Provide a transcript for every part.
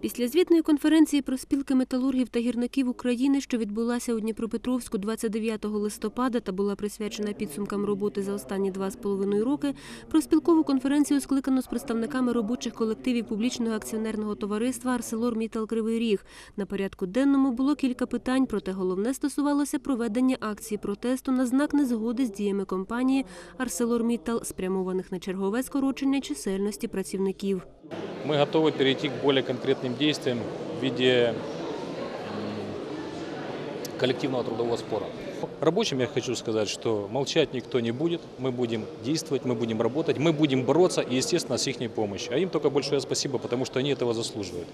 Після звітної конференції про спілки металургів та гірників України, що відбулася у Дніпропетровську 29 листопада та була присвячена підсумкам роботи за останні два з половиною роки, про спілкову конференцію скликано з представниками робочих колективів публічного акціонерного товариства «Арселор Мітал Кривий Ріг». На порядку денному було кілька питань, проте головне стосувалося проведення акції протесту на знак незгоди з діями компанії «Арселор Мітал», спрямованих на чергове скорочення чисельності працівників. Мы готовы перейти к более конкретным действиям в виде коллективного трудового спора Рабочим я хочу сказать, что молчать никто не будет, мы будем действовать, мы будем работать, мы будем бороться и, естественно, с их помощью. А им только большое спасибо, потому что они этого заслуживают.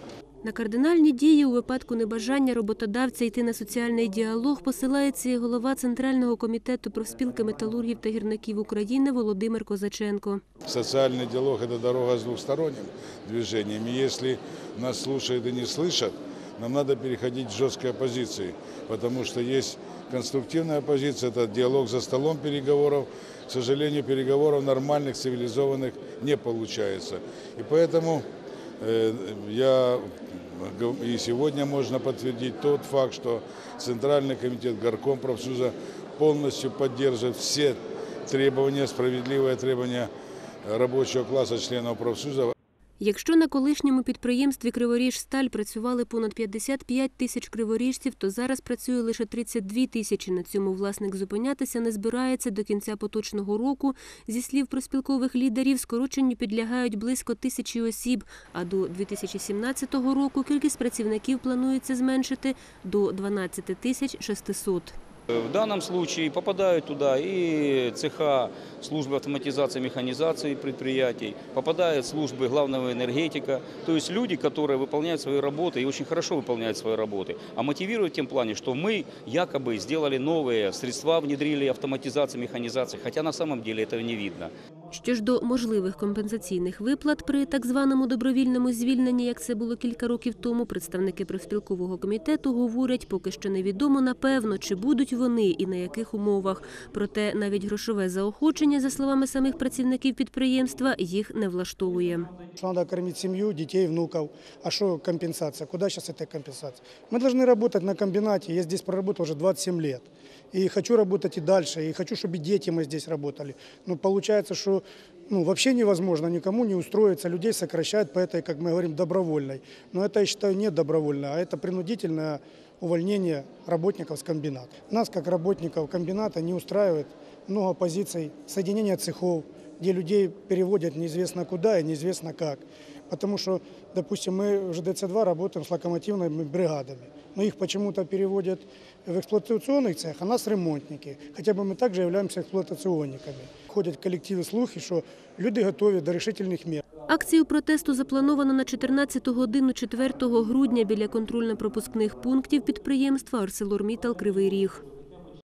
На кардинальні дії у випадку небажання роботодавця йти на соціальний діалог посилається і голова Центрального комітету профспілки металургів та гірників України Володимир Козаченко. Социальный диалог – это дорога с двухсторонним движением. И если нас слушают и не слышат, нам надо переходить к жесткой оппозиции, потому что есть конструктивная оппозиция, это диалог за столом переговоров. К сожалению, переговоров нормальных, цивилизованных не получается. И поэтому э, я и сегодня можно подтвердить тот факт, что Центральный комитет Горком профсоюза полностью поддерживает все требования, справедливые требования рабочего класса членов профсоюза. Якщо на колишньому підприємстві Криворіжсталь працювали понад 55 тисяч криворіжців, то зараз працює лише 32 тисячі. На цьому власник зупинятися не збирається до кінця поточного року. Зі слів проспілкових лідерів, скороченню підлягають близько тисячі осіб, а до 2017 року кількість працівників планується зменшити до 12 тисяч 600. В данном случае попадают туда и цеха службы автоматизации и механизации предприятий, попадают службы главного энергетика, то есть люди, которые выполняют свои работы и очень хорошо выполняют свои работы, а мотивируют в тем плане, что мы якобы сделали новые средства, внедрили автоматизацию, механизацию, хотя на самом деле этого не видно. Що ж до можливих компенсаційних виплат при так званому добровільному звільненні, як це було кілька років тому, представники профспілкового комітету говорять, поки що невідомо напевно, чи будуть вони і на яких умовах. Проте навіть грошове заохочення, за словами самих працівників підприємства, їх не влаштовує. Что надо кормить семью, детей, внуков. А что компенсация? Куда сейчас эта компенсация? Мы должны работать на комбинате. Я здесь проработал уже 27 лет. И хочу работать и дальше. И хочу, чтобы и дети мы здесь работали. Но получается, ну, вообще невозможно никому не устроиться. Людей сокращают по этой, как мы говорим, добровольной. Но это, я считаю, не добровольно, а это принудительное увольнение работников с комбината. Нас, как работников комбината, не устраивает много позиций соединения цехов, где людей переводят неизвестно куда и неизвестно как. Потому что, допустим, мы в ЖДЦ-2 работаем с локомотивными бригадами, но их почему-то переводят в эксплуатационный цех, а нас ремонтники. Хотя бы мы также являемся эксплуатационниками. Ходят в коллективы слухи, что люди готовы до решительных мер. Акцію протесту заплановано на 14 годину 4 грудня біля контрольно-пропускних пунктів підприємства «Арселормітал Кривий Ріг».